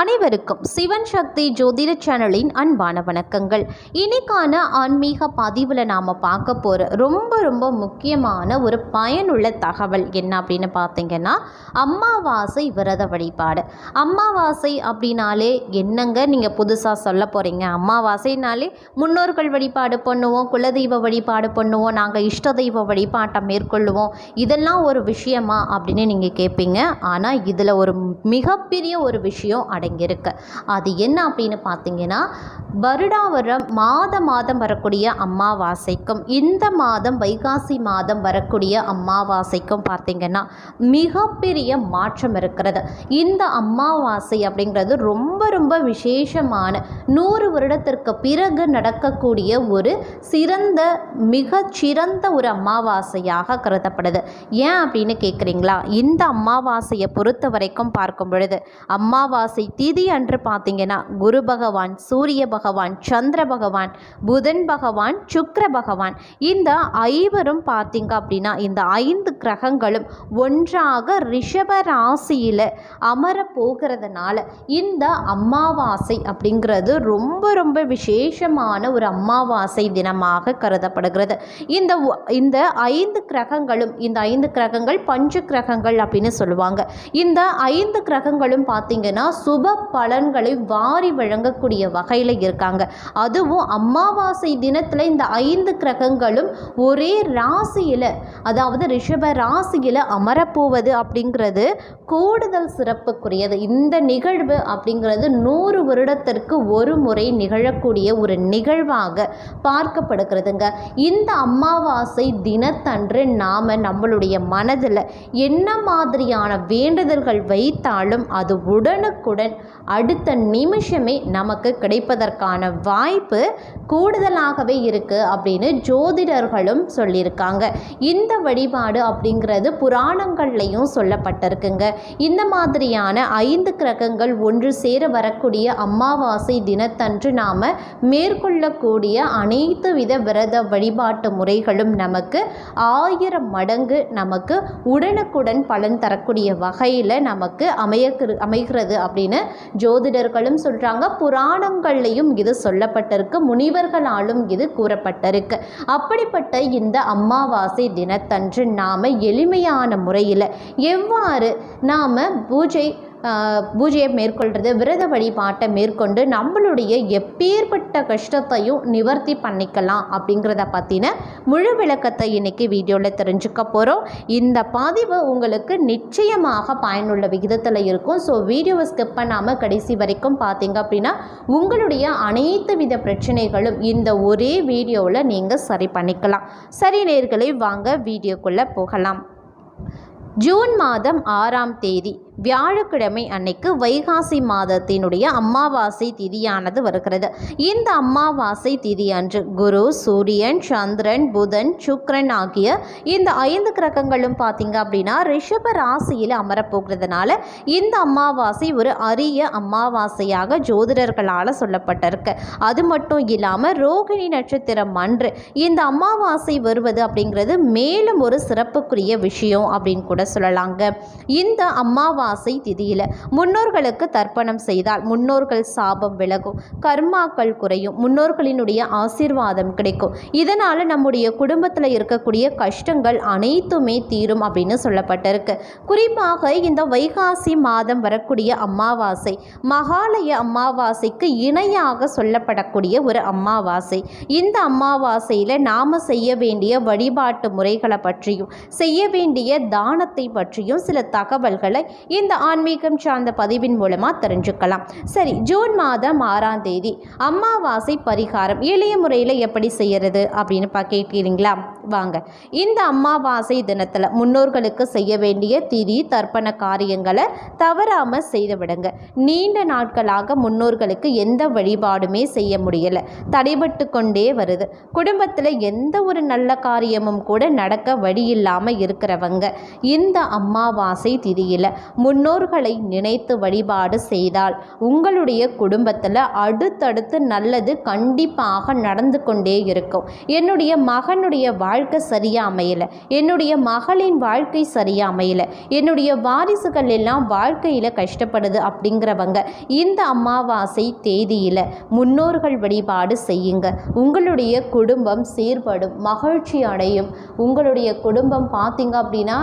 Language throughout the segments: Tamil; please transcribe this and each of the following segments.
அனைவருக்கும் சிவன் சக்தி ஜோதிட சேனலின் அன்பான வணக்கங்கள். இன்னைக்கான ஆன்மீக பதிவில் நாம் பார்க்க போகிற ரொம்ப ரொம்ப முக்கியமான ஒரு பயனுள்ள தகவல் என்ன அப்படின்னு பார்த்தீங்கன்னா அமாவாசை விரத வழிபாடு. அம்மாவாசை அப்படின்னாலே என்னங்க நீங்கள் புதுசாக சொல்ல போகிறீங்க அம்மாவாசைனாலே முன்னோர்கள் வழிபாடு பண்ணுவோம் குலதெய்வ வழிபாடு பண்ணுவோம் நாங்கள் இஷ்ட தெய்வ வழிபாட்டை மேற்கொள்ளுவோம். இதெல்லாம் ஒரு விஷயமா அப்படின்னு நீங்கள் கேட்பீங்க ஆனால் இதில் ஒரு மிகப்பெரிய ஒரு விஷயம் அடங்கியிருக்கு. அது என்ன அப்படின்னு பார்த்தீங்கன்னா வருடா வர மாத மாதம் வரக்கூடிய அமாவாசைக்கும் இந்த மாதம் வைகாசி மாதம் வரக்கூடிய அமாவாசைக்கும் பார்த்தீங்கன்னா மிகப்பெரிய மாற்றம் இருக்கிறது. இந்த அமாவாசை அப்படிங்கிறது ரொம்ப ரொம்ப விசேஷமான நூறு வருடத்திற்கு பிறகு நடக்கக்கூடிய ஒரு சிறந்த மிகச்சிறந்த ஒரு அமாவாசையாக கருதப்படுது. ஏன் அப்படின்னு கேட்குறீங்களா? இந்த அமாவாசையை பொறுத்த வரைக்கும் பார்க்கும் பொழுது அமாவாசை திதி அன்று பார்த்தீங்கன்னா குரு பகவான் சூரிய பகவான் சந்திர பகவான் புதன் பகவான் சுக்கர பகவான். இந்த ஐவரும் பார்த்தீங்க அப்படின்னா இந்த ஐந்து கிரகங்களும் ஒன்றாக ரிஷப ராசியில் அமர போகிறதுனால இந்த அமாவாசை அப்படிங்கிறது ரொம்ப ரொம்ப விசேஷமான ஒரு அமாவாசை தினமாக கருதப்படுகிறது. இந்த இந்த ஐந்து கிரகங்களும் இந்த ஐந்து கிரகங்கள் பஞ்ச கிரகங்கள் அப்படின்னு சொல்லுவாங்க. இந்த ஐந்து கிரகங்களும் பார்த்தீங்கன்னா சுப பலன்களை வாரி வழங்கக்கூடிய வகையில் இருக்காங்க. அதுவும் அமாவாசை தினத்தில் இந்த ஐந்து கிரகங்களும் ஒரே ராசியில் அதாவது ரிஷப ராசியில் அமரப்போவது அப்படிங்கிறது கூடுதல் சிறப்புக்குரியது. இந்த நிகழ்வு அப்படிங்கிறது நூறு வருடத்திற்கு ஒரு முறை நிகழக்கூடிய ஒரு நிகழ்வாக பார்க்கப்படுகிறதுங்க. இந்த அமாவாசை தினத்தன்று நாம் நம்மளுடைய மனதில் என்ன மாதிரியான வேண்டுதல்கள் வைத்தாலும் அது உடனுக்குடன் அடுத்த நிமிஷமே நமக்கு கிடைப்பதற்கான வாய்ப்பு கூடுதலாகவே இருக்குது அப்படின்னு ஜோதிடர்களும் சொல்லியிருக்காங்க. இந்த வழிபாடு அப்படிங்கிறது புராணங்கள்லையும் சொல்லப்பட்டிருக்குங்க. இந்த மாதிரியான ஐந்து கிரகங்கள் ஒன்று சேர வரக்கூடிய அமாவாசை தினத்தன்று நாம் மேற்கொள்ளக்கூடிய அனைத்து வித விரத வழிபாட்டு முறைகளும் நமக்கு ஆயிரம் மடங்கு நமக்கு உடனுக்குடன் பலன் தரக்கூடிய வகையில் நமக்கு அமைய அமைகிறது அப்படின்னு ஜோதிடர்களும் சொல்கிறாங்க புராணங்கள்லையும் இது சொல்லப்பட்டிருக்கு முனிவர்களாலும் இது கூறப்பட்டிருக்கு. அப்படிப்பட்ட இந்த அமாவாசை தினத்தன்று நாம் எளிமையான முறையில் எவ்வாறு நாம் பூஜை பூஜையை மேற்கொள்கிறது விரத வழிபாட்டை மேற்கொண்டு நம்மளுடைய எப்பேற்பட்ட கஷ்டத்தையும் நிவர்த்தி பண்ணிக்கலாம் அப்படிங்கிறத பற்றின முழு விளக்கத்தை இன்றைக்கி வீடியோவில் தெரிஞ்சுக்க போகிறோம் இந்த பதிவு உங்களுக்கு நிச்சயமாக பயனுள்ள விகிதத்தில் இருக்கும். ஸோ வீடியோவை ஸ்கிப் பண்ணாமல் கடைசி வரைக்கும் பார்த்தீங்க அப்படின்னா உங்களுடைய அனைத்து வித பிரச்சனைகளும் இந்த ஒரே வீடியோவில் நீங்கள் சரி பண்ணிக்கலாம். சரி நேர்களை வாங்க வீடியோக்குள்ளே போகலாம். ஜூன் மாதம் ஆறாம் தேதி வியாழக்கிழமை அன்னைக்கு வைகாசி மாதத்தினுடைய அமாவாசை திதியானது வருகிறது. இந்த அமாவாசை திதி அன்று குரு சூரியன் சந்திரன் புதன் சுக்ரன் ஆகிய இந்த ஐந்து கிரகங்களும் பார்த்தீங்க அப்படின்னா ரிஷப ராசியில் அமரப்போகிறதுனால இந்த அமாவாசை ஒரு அரிய அமாவாசையாக ஜோதிடர்களால் சொல்லப்பட்டிருக்கு. அது மட்டும் இல்லாமல் ரோகிணி நட்சத்திரம் அன்று இந்த அமாவாசை வருவது அப்படிங்கிறது மேலும் ஒரு சிறப்புக்குரிய விஷயம் அப்படின்னு கூட சொல்லலாங்க. இந்த அமாவாசை திதியில். முன்னோர்களுக்கு தர்ப்பணம் செய்தால் முன்னோர்கள் சாபம் விலகும். கர்மாக்கள் குறையும். முன்னோர்களினுடைய ஆசீர்வாதம் கிடைக்கும். இதனால் நம்முடைய குடும்பத்தில் இருக்கக்கூடிய கஷ்டங்கள் அனைத்துமே தீரும் அப்படின்னு சொல்லப்பட்டிருக்கு. குறிப்பாக இந்த வைகாசி மாதம் வரக்கூடிய அமாவாசை மகாலய அமாவாசைக்கு இணையாக சொல்லப்படக்கூடிய ஒரு அமாவாசை. இந்த அமாவாசையில் நாம் செய்ய வேண்டிய வழிபாட்டு முறைகளை பற்றியும் செய்ய வேண்டிய தானத்தை பற்றியும் சில தகவல்களை இந்த ஆன்மீகம் சார்ந்த பதிவின் மூலமாக தெரிஞ்சுக்கலாம். சரி ஜூன் மாதம் ஆறாம் தேதி அமாவாசை பரிகாரம் எளிய முறையில் எப்படி செய்யறது அப்படின்னு பா கேட்கிறீங்களா? வாங்க. இந்த அமாவாசை தினத்தில் முன்னோர்களுக்கு செய்ய வேண்டிய திதி தர்ப்பண காரியங்களை தவறாமல் செய்து விடுங்க. நீண்ட நாட்களாக முன்னோர்களுக்கு எந்த வழிபாடுமே செய்ய முடியலை. தடைபட்டு கொண்டே வருது. குடும்பத்தில் எந்த ஒரு நல்ல காரியமும் கூட நடக்க வழி இல்லாமல் இருக்கிறவங்க இந்த அமாவாசை திதியில் முன்னோர்களை நினைத்து வழிபாடு செய்தால் உங்களுடைய குடும்பத்தில் அடுத்தடுத்து நல்லது கண்டிப்பாக நடந்து கொண்டே இருக்கும். என்னுடைய மகனுடைய வாழ்க்கை சரியாக அமையலை. என்னுடைய மகளின் வாழ்க்கை சரியாக அமையலை. என்னுடைய வாரிசுகள் எல்லாம் வாழ்க்கையில் கஷ்டப்படுது அப்படிங்கிறவங்க இந்த அமாவாசை தேதியில் முன்னோர்கள் வழிபாடு செய்யுங்க. உங்களுடைய குடும்பம் சீர்படும் மகிழ்ச்சி அடையும். உங்களுடைய குடும்பம் பார்த்தீங்க அப்படின்னா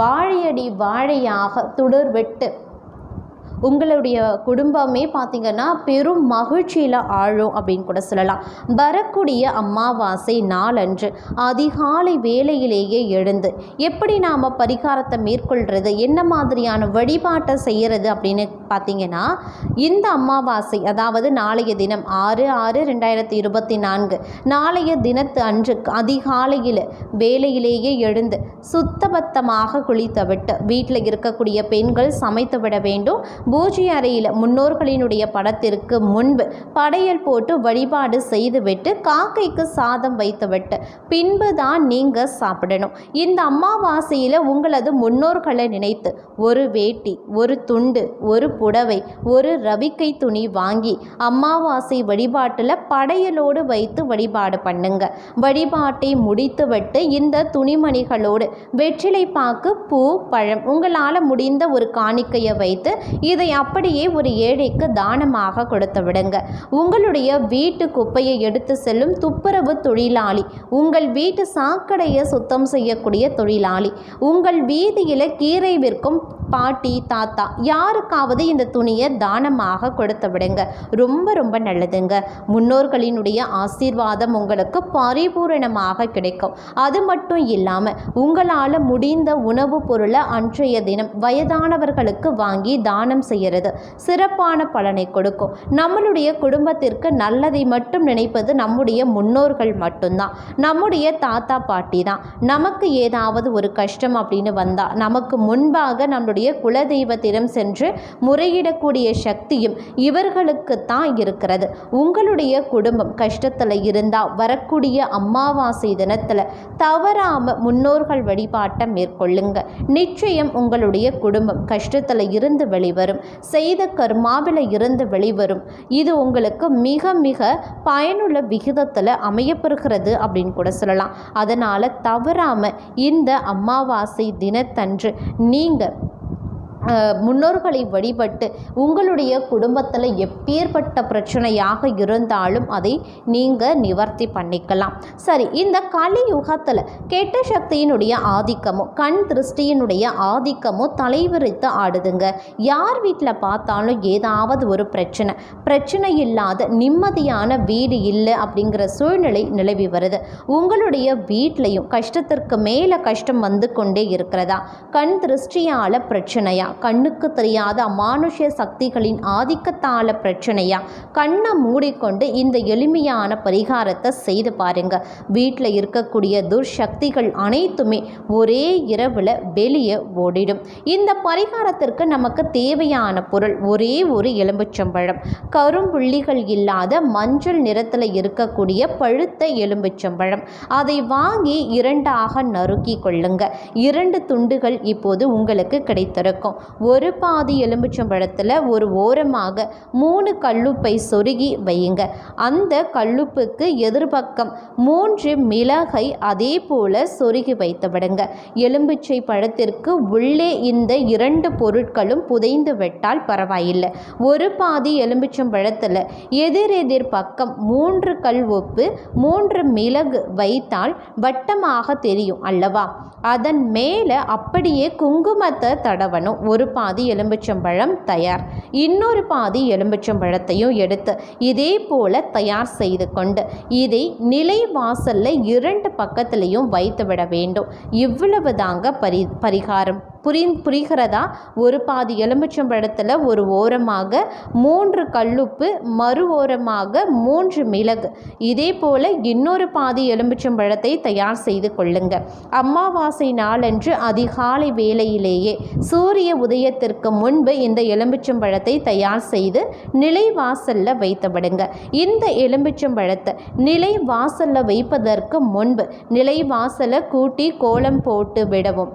வாழையடி வாழையாக துணி உடற்வெட்டு உங்களுடைய குடும்பமே பார்த்திங்கன்னா பெரும் மகிழ்ச்சியில் ஆழும் அப்படின்னு கூட சொல்லலாம். வரக்கூடிய அமாவாசை நாளன்று அதிகாலை வேலையிலேயே எழுந்து எப்படி நாம் பரிகாரத்தை மேற்கொள்கிறது என்ன மாதிரியான வழிபாட்டை செய்கிறது அப்படின்னு பார்த்தீங்கன்னா இந்த அமாவாசை அதாவது நாளைய தினம் ஆறு ஆறு ரெண்டாயிரத்தி இருபத்தி நான்கு நாளைய தினத்து அன்று அதிகாலையில் வேலையிலேயே எழுந்து சுத்தபத்தமாக குளித்துவிட்டு வீட்டில் இருக்கக்கூடிய பெண்கள் சமைத்து விட வேண்டும். பூஜை அறையில் முன்னோர்களினுடைய படத்திற்கு முன்பு படையல் போட்டு வழிபாடு செய்துவிட்டு காக்கைக்கு சாதம் வைத்துவிட்டு பின்பு தான் நீங்கள் சாப்பிடணும். இந்த அம்மாவாசையில் உங்களது முன்னோர்களை நினைத்து ஒரு வேட்டி ஒரு துண்டு ஒரு புடவை ஒரு ரவிக்கை துணி வாங்கி அம்மாவாசை வழிபாட்டில் படையலோடு வைத்து வழிபாடு பண்ணுங்க. வழிபாட்டை முடித்துவிட்டு இந்த துணிமணிகளோடு வெற்றிலை பாக்கு பூ பழம் உங்களால் முடிந்த ஒரு காணிக்கையை வைத்து இதை அப்படியே ஒரு ஏழைக்கு தானமாக கொடுத்து விடுங்க. உங்களுடைய வீட்டு குப்பையை எடுத்து செல்லும் துப்புரவு தொழிலாளி உங்கள் வீட்டு சாக்கடையை சுத்தம் செய்யக்கூடிய தொழிலாளி உங்கள் வீதியில் கீரை விற்கும் பாட்டி தாத்தா யாருக்காவது இந்த துணியை தானமாக கொடுத்து விடுங்க. ரொம்ப ரொம்ப நல்லதுங்க. முன்னோர்களினுடைய ஆசீர்வாதம் உங்களுக்கு பரிபூரணமாக கிடைக்கும். அது மட்டும் இல்லாமல் உங்களால் முடிந்த உணவுப் பொருளை அன்றைய தினம் வயதானவர்களுக்கு வாங்கி தானம் செய்கிறது சிறப்பான பலனை கொடுக்கும். நம்மளுடைய குடும்பத்திற்கு நல்லதை மட்டும் நினைப்பது நம்முடைய முன்னோர்கள் மட்டும்தான். நம்முடைய தாத்தா பாட்டி தான். நமக்கு ஏதாவது ஒரு கஷ்டம் அப்படின்னு வந்தால் நமக்கு முன்பாக நம்முடைய குலதெய்வத்திடம் சென்று முறையிடக்கூடிய சக்தியும் இவர்களுக்கு தான் இருக்கிறது. உங்களுடைய குடும்பம் கஷ்டத்தில் இருந்தால் வரக்கூடிய அமாவாசை தினத்தில் தவறாமல் முன்னோர்கள் வழிபாட்டை மேற்கொள்ளுங்க. நிச்சயம் உங்களுடைய குடும்பம் கஷ்டத்தில் இருந்து வெளிவரும். செய்த கர்மாவில் இருந்து வெளிவரும். இது உங்களுக்கு மிக மிக பயனுள்ள விகிதத்தில் அமையப்பெறுகிறது அப்படின்னு கூட சொல்லலாம். அதனால் தவறாமல் இந்த அமாவாசை தினத்தன்று நீங்கள் முன்னோர்களை வழிபட்டு உங்களுடைய குடும்பத்தில் எப்பேற்பட்ட பிரச்சனையாக இருந்தாலும் அதை நீங்கள் நிவர்த்தி பண்ணிக்கலாம். சரி இந்த கலியுகத்தில் கெட்ட சக்தியினுடைய ஆதிக்கமும் கண் திருஷ்டியினுடைய ஆதிக்கமும் தலைவிரித்து ஆடுதுங்க. யார் வீட்டில் பார்த்தாலும் ஏதாவது ஒரு பிரச்சனை பிரச்சனை இல்லாத நிம்மதியான வீடு இல்லை அப்படிங்கிற சூழ்நிலை நிலவி வருது. உங்களுடைய வீட்லையும் கஷ்டத்திற்கு மேலே கஷ்டம் வந்து கொண்டே இருக்கிறதா? கண் திருஷ்டியால் பிரச்சனையா? கண்ணுக்கு தெரியாத மானுஷ சக்திகளின் ஆதிக்கத்தால பிரச்சனையா? கண்ணை மூடிக்கொண்டு இந்த எளிமையான பரிகாரத்தை செய்து பாருங்க. வீட்டில் இருக்கக்கூடிய துர்சக்திகள் அனைத்துமே ஒரே இரவில் வெளியே ஓடிடும். இந்த பரிகாரத்திற்கு நமக்கு தேவையான பொருள் ஒரே ஒரு எலும்புச்சம்பழம். கரும்புள்ளிகள் இல்லாத மஞ்சள் நிறத்தில் இருக்கக்கூடிய பழுத்த எலும்புச்சம்பழம். அதை வாங்கி இரண்டாக நறுக்கி கொள்ளுங்க. இரண்டு துண்டுகள் இப்போது உங்களுக்கு கிடைத்திருக்கும். ஒரு பாதி எலுமிச்சம்பழத்தில் ஒரு ஓரமாக மூணு கல்லுப்பை சொருகி வையுங்க. அந்த கல்லுப்புக்கு எதிர்பக்கம் மூன்று மிளகை அதே போல சொருகி வைத்துவிடுங்க. எலும்பிச்சை பழத்திற்கு உள்ளே இந்த இரண்டு பொருட்களும் புதைந்து விட்டால் பரவாயில்லை. ஒரு பாதி எலும்பிச்சம்பழத்தில் எதிரெதிர் பக்கம் மூன்று கல் உப்பு மூன்று மிளகு வைத்தால் வட்டமாக தெரியும் அல்லவா? அதன் மேலே அப்படியே குங்குமத்தை தடவணும். ஒரு பாதி எலும்பிச்சம்பழம் தயார். இன்னொரு பாதி எலும்பிச்சம்பழத்தையும் எடுத்து இதே போல தயார் செய்து கொண்டு இதை நிலை வாசலில் இரண்டு பக்கத்திலையும் வைத்து விட வேண்டும். இவ்வளவு தாங்க பரி பரிகாரம். புரி புரிகிறதா? ஒரு பாதி எலுமிச்சம்பழத்தில் ஒரு ஓரமாக மூன்று கல்லுப்பு மறு ஓரமாக மூன்று மிளகு. இதே போல் இன்னொரு பாதி எலுமிச்சம்பழத்தை தயார் செய்து கொள்ளுங்க. அமாவாசை நாளன்று அதிகாலை வேளையிலேயே சூரிய உதயத்திற்கு முன்பு இந்த எலுமிச்சம்பழத்தை தயார் செய்து நிலை வாசலில் வைத்துவிடுங்க. இந்த எலுமிச்சம்பழத்தை நிலை வாசலில் வைப்பதற்கு முன்பு நிலை வாசலை கூட்டி கோலம் போட்டு விடவும்.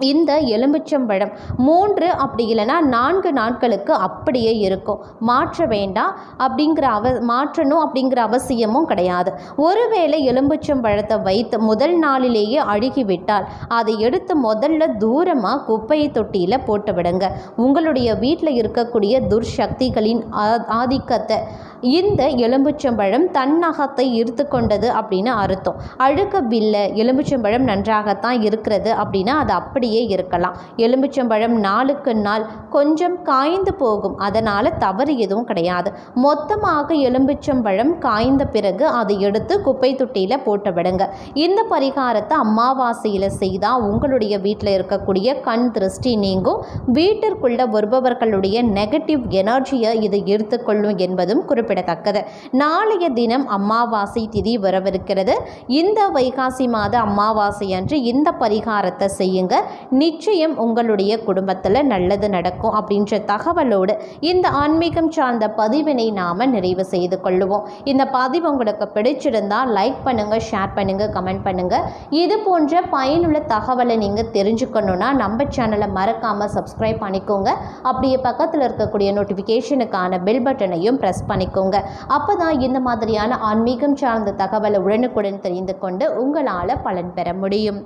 இந்த எலுமிச்சம்பழம் மூன்று அப்படி இல்லைன்னா நான்கு நாட்களுக்கு அப்படியே இருக்கும். மாற்ற வேண்டாம் அப்படிங்கிற அவ மாற்றணும் அப்படிங்கிற அவசியமும் கிடையாது. ஒருவேளை எலும்பிச்சம்பழத்தை வைத்து முதல் நாளிலேயே அழுகிவிட்டால் அதை எடுத்து முதல்ல தூரமாக குப்பை தொட்டியில் போட்டு விடுங்க. உங்களுடைய வீட்டில் இருக்கக்கூடிய துர்சக்திகளின் ஆ- ஆதிக்கத்தை இந்த எலும்புச்சம்பழம் தன்னகத்தை ஈர்த்து கொண்டது அப்படின்னு அர்த்தம். அழுக்கவில்லை எலும்புச்சம்பழம் நன்றாகத்தான் இருக்கிறது அப்படின்னா அது அப்படியே இருக்கலாம். எலும்புச்சம்பழம் நாளுக்கு நாள் கொஞ்சம் காய்ந்து போகும். அதனால் தவறு எதுவும் கிடையாது. மொத்தமாக எலும்புச்சம்பழம் காய்ந்த பிறகு அதை எடுத்து குப்பை தொட்டியில் போட்டு விடுங்க. இந்த பரிகாரத்தை அமாவாசையில் செய்தால் உங்களுடைய வீட்டில் இருக்கக்கூடிய கண் திருஷ்டி நீங்கும். வீட்டிற்குள்ள வருபவர்களுடைய நெகட்டிவ் எனர்ஜியை இது எடுத்துக்கொள்ளும் என்பதும் குறிப்பிடத்தக்கது. நாளைய தினம் அமாவாசை திதி வரவிருக்கிறது. இந்த வைகாசி மாத அமாவாசை அன்று இந்த பரிகாரத்தை செய்யுங்க. நிச்சயம் உங்களுடைய குடும்பத்தில் நல்லது நடக்கும் அப்படின்ற தகவலோடு இந்த ஆன்மீகம் சார்ந்த பதிவினை நாம் நிறைவு செய்து கொள்ளுவோம். இந்த பதிவு உங்களுக்கு பிடிச்சிருந்தால் லைக் பண்ணுங்கள் ஷேர் பண்ணுங்கள் கமெண்ட் பண்ணுங்கள் இது போன்ற பயனுள்ள தகவலை நீங்கள் தெரிஞ்சுக்கணுன்னா நம்ம சேனலை மறக்காமல் சப்ஸ்கிரைப் பண்ணிக்கோங்க. அப்படியே பக்கத்தில் இருக்கக்கூடிய நோட்டிஃபிகேஷனுக்கான பெல் பட்டனையும் ப்ரெஸ் பண்ணிக்கோங்க அப்போ தான் இந்த மாதிரியான ஆன்மீகம் சார்ந்த தகவலை உடனுக்குடன் தெரிந்து கொண்டு உங்களால் பலன் பெற முடியும்.